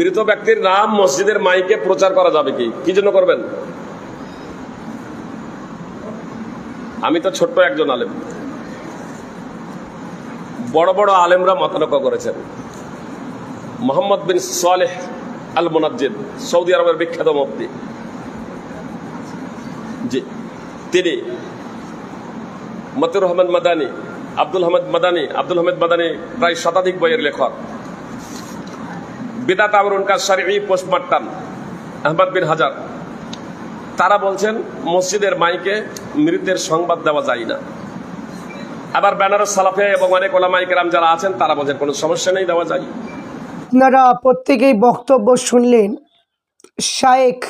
মৃত ব্যক্তির নাম মসজিদের মাইকে প্রচার করা যাবে কি? কি জন্য করবেন? আমি তো ছোট্ট একজন আলেম। বড় বড় আলেমরা মতানক করেছেন। Muhammad bin Saleh al Munajjid Saudi আরবের বিখ্যাত মুফতি। জি, তিনি মতিউর রহমান মাদানি, আব্দুল আহমদ মাদানি, আব্দুল আহমেদ মাদানি প্রায় শতাধিক বইয়ের লেখক। বিদাত আমরুন কাজ শারী পোস্টমার্টাম। আহমদ বিন হাজার। তারা বলছেন, মসজিদের মাইকে মৃতের সংবাদ দেওয়া যায় না। আবার বেনারস সালাফে এবং অনেক ওলামাইকেরাম যারা আছেন, তারা বলছেন, কোনো সমস্যা নেই, দেওয়া যায়। আপনারা প্রত্যেকেই বক্তব্য শুনলেন, শায়েখ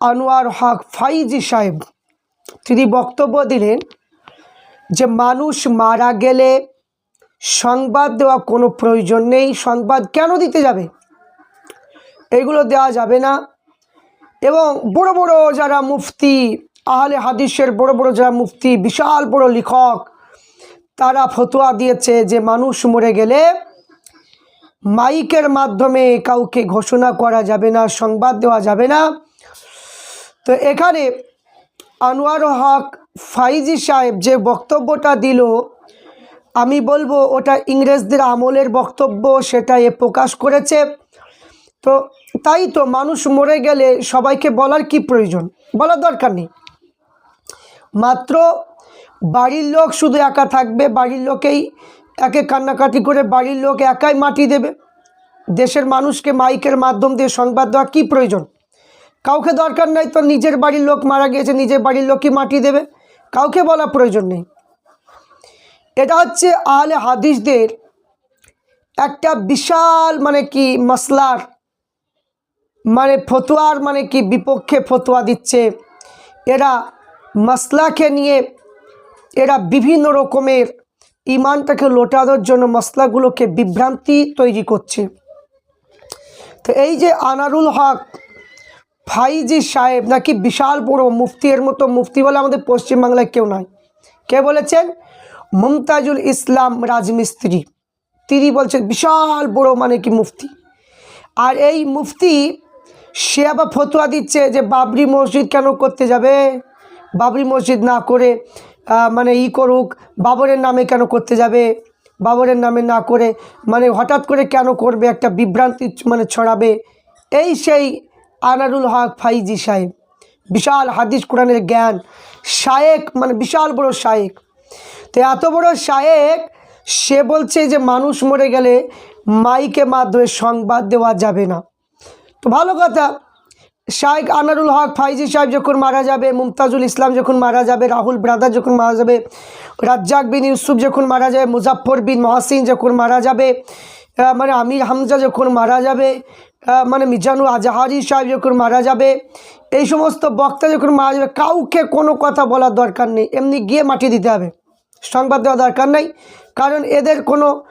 আনোয়ার হক ফাইজি সাহেব। তিনি বক্তব্য দিলেন যে, মানুষ মারা গেলে সংবাদ দেওয়া কোনো প্রয়োজন নেই। সংবাদ কেন দিতে যাবে? এগুলো দেওয়া যাবে না। এবং বড় বড় যারা মুফতি, আহলে হাদিসের বড় বড় যারা মুফতি, বিশাল বড় লেখক, তারা ফতোয়া দিয়েছে যে মানুষ মরে গেলে মাইকের মাধ্যমে কাউকে ঘোষণা করা যাবে না, সংবাদ দেওয়া যাবে না। তো এখানে আনোয়ার হক ফাইজি সাহেব যে বক্তব্যটা দিল আমি বলব, ওটা ইংরেজদের আমলের বক্তব্য সেটা এ প্রকাশ করেছে। তো তাই তো মানুষ মরে গেলে সবাইকে বলার কি প্রয়োজন? বলার দরকার নেই। মাত্র বাড়ির লোক শুধু একা থাকবে, বাড়ির লোকেই একে কান্নাকাটি করে বাড়ির লোক একাই মাটি দেবে। দেশের মানুষকে মাইকের মাধ্যম দিয়ে সংবাদ দেওয়া কী প্রয়োজন? কাউকে দরকার নাই তো নিজের বাড়ির লোক মারা গিয়েছে, নিজের বাড়ির লোকই মাটি দেবে। কাউকে বলা প্রয়োজন নেই। এটা হচ্ছে আহলে হাদিসদের একটা বিশাল মানে কি মশলার মানে ফতোয়ার মানে কি বিপক্ষে ফতোয়া দিচ্ছে। এরা মশলাকে নিয়ে এরা বিভিন্ন রকমের ইমানটাকে লোটানোর জন্য মশলাগুলোকে বিভ্রান্তি তৈরি করছে। তো এই যে আনারুল হক ফাইজি সাহেব নাকি বিশাল বড় মুফতি, এর মতো মুফতি বলে আমাদের পশ্চিমবাংলায় কেউ নয় কে বলেছেন? মুমতাজুল ইসলাম রাজমিস্ত্রি। তিনি বলছেন, বিশাল বড় মানে কি মুফতি? আর এই মুফতি সে আবার ফতোয়া দিচ্ছে যে, বাবরি মসজিদ কেন করতে যাবে? বাবরি মসজিদ না করে মানে ই করুক, বাবরের নামে কেন করতে যাবে? বাবরের নামে না করে মানে হঠাৎ করে কেন করবে? একটা বিভ্রান্তি মানে ছড়াবে? এই সেই আনারুল হক ফাইজি সাহেব। বিশাল হাদিস কোরআনের জ্ঞান। শায়েক মানে বিশাল বড় শায়েক। তো এত বড় শায়েক, সে বলছে যে মানুষ মরে গেলে মাইকে মাধ্যমে সংবাদ দেওয়া যাবে না। তো ভালো কথা শাহেক আনারুল হক ফাইজি সাহেব যখন মারা যাবে, মুমতাজুল ইসলাম যখন মারা যাবে, রাহুল ব্রাদার যখন মারা যাবে, রাজ্জাক বিন ইউসুফ যখন মারা যাবে মুজাফর বিন মহাসিন যখন মারা যাবে মানে আমির হামজা যখন মারা যাবে মানে মিজানুর আজাহারি সাহেব যখন মারা যাবে, এই সমস্ত বক্তা যখন মারা যাবে, কাউকে কোনো কথা বলার দরকার নেই। এমনি গিয়ে মাটি দিতে হবে। সংবাদ দেওয়া দরকার নেই। কারণ এদের কোনো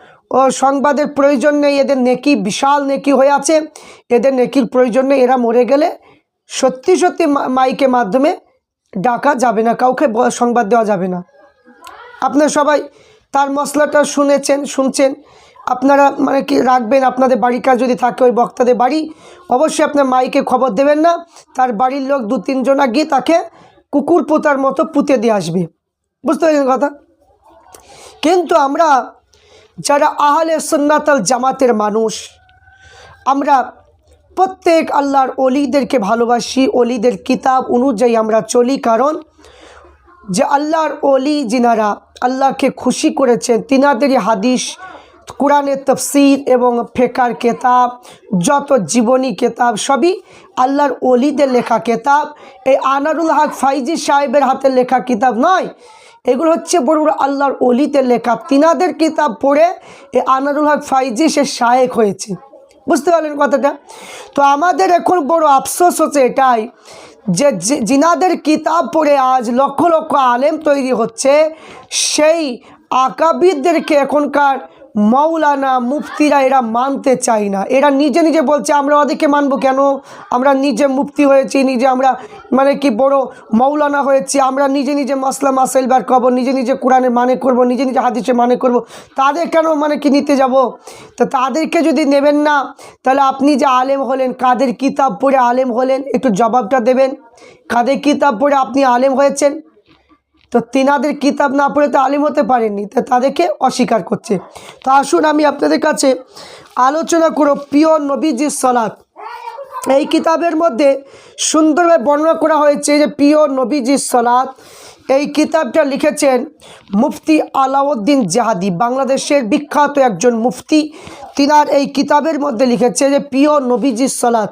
সংবাদের প্রয়োজন নেই। এদের নেকি বিশাল নেকি হয়ে আছে। এদের নেকির প্রয়োজন নেই। এরা মরে গেলে সত্যি সত্যি মা- মাইকে মাধ্যমে ডাকা যাবে না। কাউকে সংবাদ দেওয়া যাবে না। আপনারা সবাই তার মশলাটা শুনেছেন, শুনছেন। আপনারা মানে কি রাখবেন? আপনাদের কাজ যদি থাকে ওই বক্তাদের বাড়ি, অবশ্যই আপনার মাইকে খবর দেবেন না। তার বাড়ির লোক দু তিনজনা গিয়ে তাকে কুকুর পোতার মতো পুঁতে দিয়ে আসবে। বুঝতে পেরেছেন কথা? কিন্তু আমরা যারা আহলে সুন্নাতাল জামাতের মানুষ, আমরা প্রত্যেক আল্লাহর অলিদেরকে ভালোবাসি অলিদের কিতাব অনুযায়ী আমরা চলি। কারণ যে আল্লাহর অলি যিনারা আল্লাহকে খুশি করেছেন, তিনাদেরই হাদিস, কোরআনের তফসির এবং ফেকার কেতাব, যত জীবনী কেতাব, সবই আল্লাহর অলিদের লেখা কেতাব। এই আনারুল হক ফাইজি সাহেবের হাতে লেখা কিতাব নয় এগুলো হচ্ছে বড় বড় আল্লাহর অলিতে লেখা। তিনাদের কিতাব পড়ে এ আনারুল হক ফাইজি সে শায়েক হয়েছে। বুঝতে পারলেন কথাটা? তো আমাদের এখন বড় আফসোস হচ্ছে এটাই যে জিনাদের কিতাব পড়ে আজ লক্ষ লক্ষ আলেম তৈরি হচ্ছে, সেই আকাবিদদেরকে এখনকার মৌলানা মুফতিরা এরা মানতে চায় না। এরা নিজে নিজে বলছে, আমরা ওদেরকে মানবো কেন? আমরা নিজে মুফতি হয়েছি, নিজে আমরা মানে কি বড় মৌলানা হয়েছি, আমরা নিজে নিজে মাসলা মাসাইল বার করব, নিজে নিজে কোরআনের মানে করব, নিজে নিজে হাদিসে মানে করব। তাদের কেন মানে কি নিতে যাব? তো তাদেরকে যদি নেবেন না, তাহলে আপনি যে আলেম হলেন, কাদের কিতাব পড়ে আলেম হলেন, একটু জবাবটা দেবেন। কাদের কিতাব পড়ে আপনি আলেম হয়েছেন? তো তিনাদের কিতাব না পড়ে তো আলিম হতে পারেননি, তো তাদেরকে অস্বীকার করছে। তো আসুন আমি আপনাদের কাছে আলোচনা করো প্রিয় নবীজির সলাদ এই কিতাবের মধ্যে সুন্দরভাবে বর্ণনা করা হয়েছে যে প্রিয় নবীজির সলাদ এই কিতাবটা লিখেছেন মুফতি আলাউদ্দিন জাহাদি, বাংলাদেশের বিখ্যাত একজন মুফতি। তিনার এই কিতাবের মধ্যে লিখেছে যে প্রিয় নবীজির সলাৎ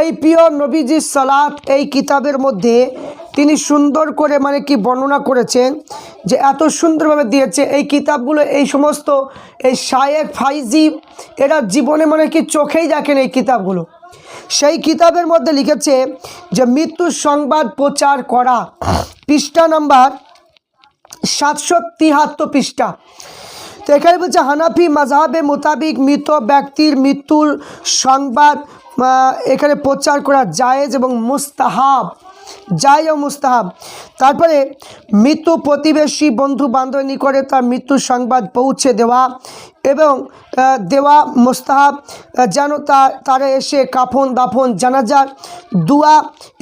এই প্রিয় নবীজির সালাত এই কিতাবের মধ্যে তিনি সুন্দর করে মানে কি বর্ণনা করেছেন যে এত সুন্দরভাবে দিয়েছে। এই কিতাবগুলো, এই সমস্ত এই শায়েক ফাইজি, এরা জীবনে মানে কি চোখেই দেখেন এই কিতাবগুলো। সেই কিতাবের মধ্যে লিখেছে যে মৃত্যুর সংবাদ প্রচার করা। পৃষ্ঠা নাম্বার সাতশো তিহাত্তর পৃষ্ঠা। তো এখানে বলছে, হানাফি মাঝহাবে মোতাবিক মৃত ব্যক্তির মৃত্যুর সংবাদ এখানে প্রচার করা জায়েজ এবং মুস্তাহাব যায় ও মুস্তাহাব। তারপরে মৃত্যু প্রতিবেশী বন্ধু বান্ধবী নিকটে তার মৃত্যুর সংবাদ পৌঁছে দেওয়া এবং দেওয়া মুস্তাহাব যেন তারা এসে কাফন দাফন জানাজার, দুয়া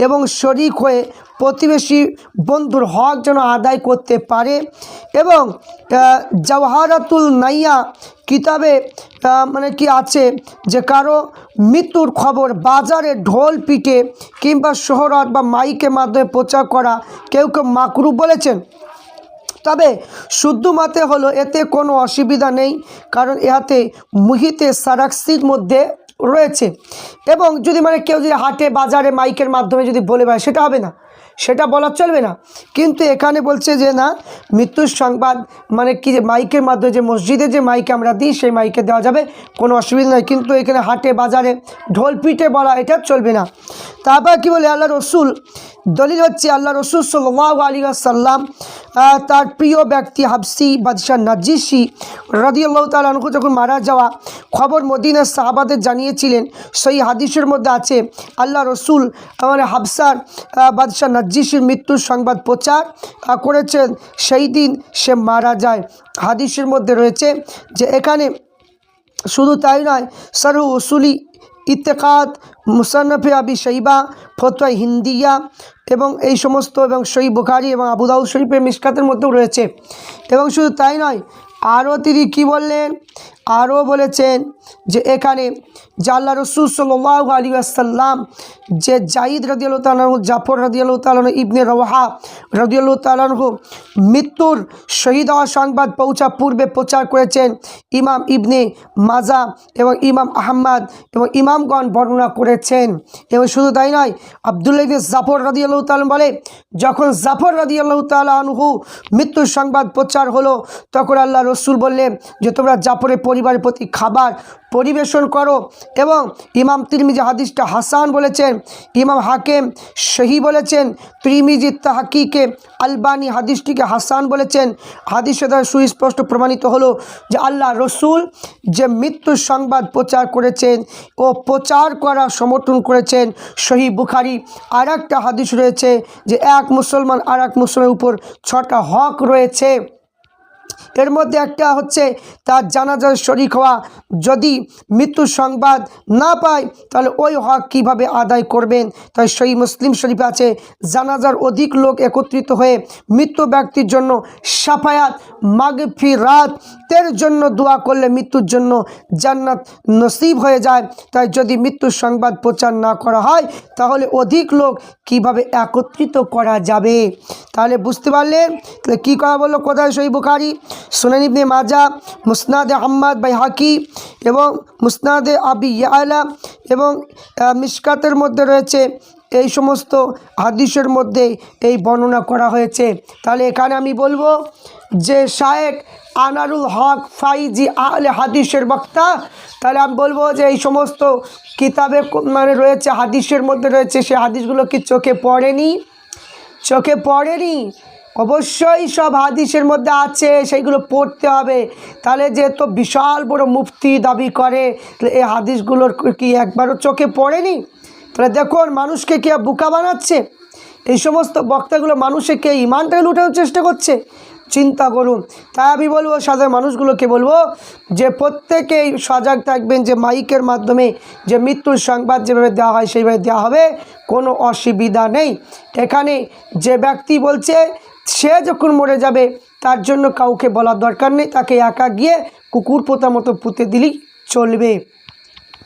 এবং শরিক হয়ে প্রতিবেশী বন্ধুর হক যেন আদায় করতে পারে এবং জওহারাতুল নাইয়া কিতাবে মানে কি আছে যে কারও মৃত্যুর খবর বাজারে ঢোল পিটে কিংবা শহরত বা মাইকের মাধ্যমে প্রচার করা কেউ কেউ মাকরু বলেছেন। তবে শুদ্ধ মাতে হলো এতে কোনো অসুবিধা নেই কারণ ইহাতে মুহিতে সারাক্সির মধ্যে রয়েছে। এবং যদি মানে কেউ যদি হাটে বাজারে মাইকের মাধ্যমে যদি বলে বেড়ায়, সেটা হবে না। সেটা বলা চলবে না। কিন্তু এখানে বলছে যে না, মৃত্যুর সংবাদ মানে কি মাইকের মাধ্যমে যে মসজিদে যে মাইকে আমরা দিই, সেই মাইকে দেওয়া যাবে, কোনো অসুবিধা নেই। কিন্তু এখানে হাটে, বাজারে ঢোল পিটে বলা, এটা চলবে না। তারপর কি বলে আল্লাহ রসুল দলিল হচ্ছে আল্লাহ রসুল সাল্লাহ আলী সাল্লাম আহ, তার প্রিয় ব্যক্তি হাবসি বাদশাহ নাজিসি রদিয়াল্লাহ তালু যখন মারা যাওয়া খবর মদিনার সাহাবাদের জানিয়েছিলেন। সেই হাদিসের মধ্যে আছে আল্লাহ রসুল মানে হাবসার বাদশাহ নাজিসির মৃত্যুর সংবাদ প্রচার করেছেন। সেই দিন সে মারা যায়। হাদিসের মধ্যে রয়েছে যে এখানে শুধু তাই নয় সরু উসুলি ইত্তেকাত মুসানফে আবি শৈবা ফতোয়া হিন্দিয়া এবং এই সমস্ত এবং সই বুখারি এবং আবুদাউদ শরীফের মিসকাতের মধ্যেও রয়েছে। এবং শুধু তাই নয়, আরও তিনি কী বললেন? আরও বলেছেন যে এখানে আল্লাহ রসুল সাল্লাহ আলী আসাল্লাম যে জাইদ রদিয়াল তালাহু জাফর রদিয়াল তালাহ ইবনে রওহা রদিয়াল তালাহু মৃত্যুর শহীদ হওয়া সংবাদ পৌঁছা পূর্বে প্রচার করেছেন ইমাম ইবনে মাজা এবং ইমাম আহম্মদ এবং ইমামগণ বর্ণনা করেছেন। এবং শুধু তাই নয়, আবদুল্লাহ ইবনে জাফর রদিয়াল তালন বলে, যখন জাফর রদিয়াল্লাহ তালহু মৃত্যুর সংবাদ প্রচার হলো, তখন আল্লাহ রসুল বললেন যে তোমরা জাফরের পরিবারের প্রতি খাবার পরিবেশন করো এবং ইমাম তিরমিজি হাদিসটা হাসান বলেছেন, ইমাম হাকেম সহি বলেছেন, তিরমিজি তাহাকিকে আলবানি হাদিসটিকে হাসান বলেছেন। হাদিসের দ্বারা সুস্পষ্ট প্রমাণিত হলো যে আল্লাহ রসুল যে মৃত্যুর সংবাদ প্রচার করেছেন ও প্রচার করা সমর্থন করেছেন, সহি বুখারি আর একটা হাদিস রয়েছে যে এক মুসলমান আর এক মুসলমানের উপর ছটা হক রয়েছে। এর মধ্যে একটা হচ্ছে তার জানাজার শরিক হওয়া। যদি মৃত্যুর সংবাদ না পায়, তাহলে ওই হক কীভাবে আদায় করবেন? তাই সেই মুসলিম শরীফ আছে, জানাজার অধিক লোক একত্রিত হয়ে মৃত্যু ব্যক্তির জন্য সাফায়াত মাগফি রাত তের জন্য দোয়া করলে মৃত্যুর জন্য জান্নাত নসিব হয়ে যায়। তাই যদি মৃত্যুর সংবাদ প্রচার না করা হয়, তাহলে অধিক লোক কীভাবে একত্রিত করা যাবে? তাহলে বুঝতে পারলেন? তাহলে কী করা বলল কোথায় সই বুখারি? সুনান ইবনে মাজা মুসনাদে আহম্মদ বাই হাকি এবং মুসনাদে আবি ইয়ালা এবং আহ, মিশকাতের মধ্যে রয়েছে। এই সমস্ত হাদিসের মধ্যে এই বর্ণনা করা হয়েছে। তাহলে এখানে আমি বলব যে শায়েক আনারুল হক ফাইজি আহলে হাদিসের বক্তা। তাহলে আমি বলব যে এই সমস্ত কিতাবে মানে রয়েছে হাদিসের মধ্যে রয়েছে সে হাদিসগুলো কি চোখে পড়েনি? চোখে পড়েনি? অবশ্যই সব হাদিসের মধ্যে আছে, সেইগুলো পড়তে হবে। তাহলে যে তো বিশাল বড় মুফতি দাবি করে এই হাদিসগুলোর কি একবারও চোখে পড়েনি? তাহলে দেখুন মানুষকে কে বোকা বানাচ্ছে? এই সমস্ত বক্তাগুলো মানুষে কে ইমানটাকে লুটানোর চেষ্টা করছে? চিন্তা করুন। তাই আমি বলব সাধারণ মানুষগুলোকে বলব, যে প্রত্যেকেই সজাগ থাকবেন যে মাইকের মাধ্যমে যে মৃত্যুর সংবাদ যেভাবে দেওয়া হয়, সেইভাবে দেওয়া হবে। কোনো অসুবিধা নেই। এখানে যে ব্যক্তি বলছে সে যখন মরে যাবে, তার জন্য কাউকে বলার দরকার নেই। তাকে একা গিয়ে কুকুর পোতা মতো পুঁতে দিলেই চলবে।